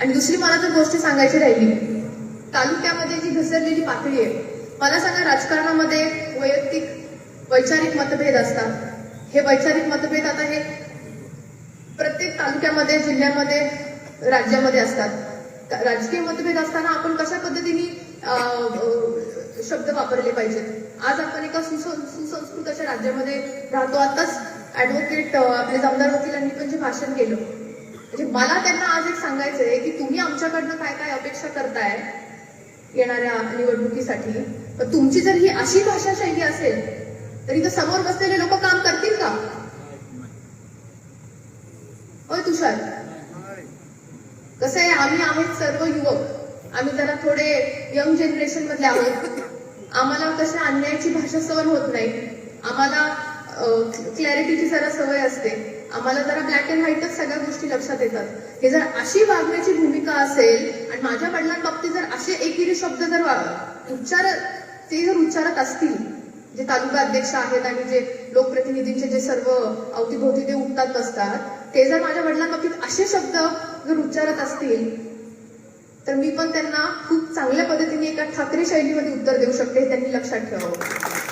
आणि दुसरी मला जर गोष्ट सांगायची राहिली. तालुक्यामध्ये जी घसरलेली पातळी आहे मला सांगा राजकारणामध्ये वैयक्तिक वैचारिक मतभेद असतात. हे वैचारिक मतभेद आता हे प्रत्येक तालुक्यामध्ये जिल्ह्यामध्ये राज्यामध्ये असतात. राजकीय मतभेद असताना आपण कशा पद्धतीने शब्द वापरले पाहिजेत? आज आपण एका सुसं- सुसंस्कृत अशा राज्यामध्ये राहतो. आताच ऍडव्होकेट आपले जामदार वकिलांनी पण जे भाषण केलं. मला त्यांना आज एक सांगायचं आहे की तुम्ही आमच्याकडनं काय काय अपेक्षा करताय येणाऱ्या निवडणुकीसाठी? तर तुमची जर ही अशी भाषा शैली असेल तर इथं समोर बसलेले लोक काम करतील का? होय तुषार? कसं आहे आम्ही आहेत सर्व युवक. आम्ही जरा थोडे यंग जनरेशन मधले आहोत. आम्हाला कशा अन्यायाची भाषा सहन होत नाही. आम्हाला क्लॅरिटीची जरा सवय असते. आम्हाला जरा ब्लॅक अँड व्हाईटच सगळ्या गोष्टी लक्षात येतात. हे जर अशी वागण्याची भूमिका असेल आणि माझ्या वडिलांबाबतीत जर असे एकेरी शब्द जर उच्चार ते जर उच्चारत असतील जे तालुका अध्यक्ष आहेत आणि जे लोकप्रतिनिधींचे जे सर्व अवतीभोवती ते उठतात बसतात ते जर माझ्या वडिलांबाबतीत असे शब्द जर उच्चारत असतील तर मी पण त्यांना खूप चांगल्या पद्धतीने एका ठाकरे शैलीमध्ये उत्तर देऊ शकते हे त्यांनी लक्षात ठेवावं.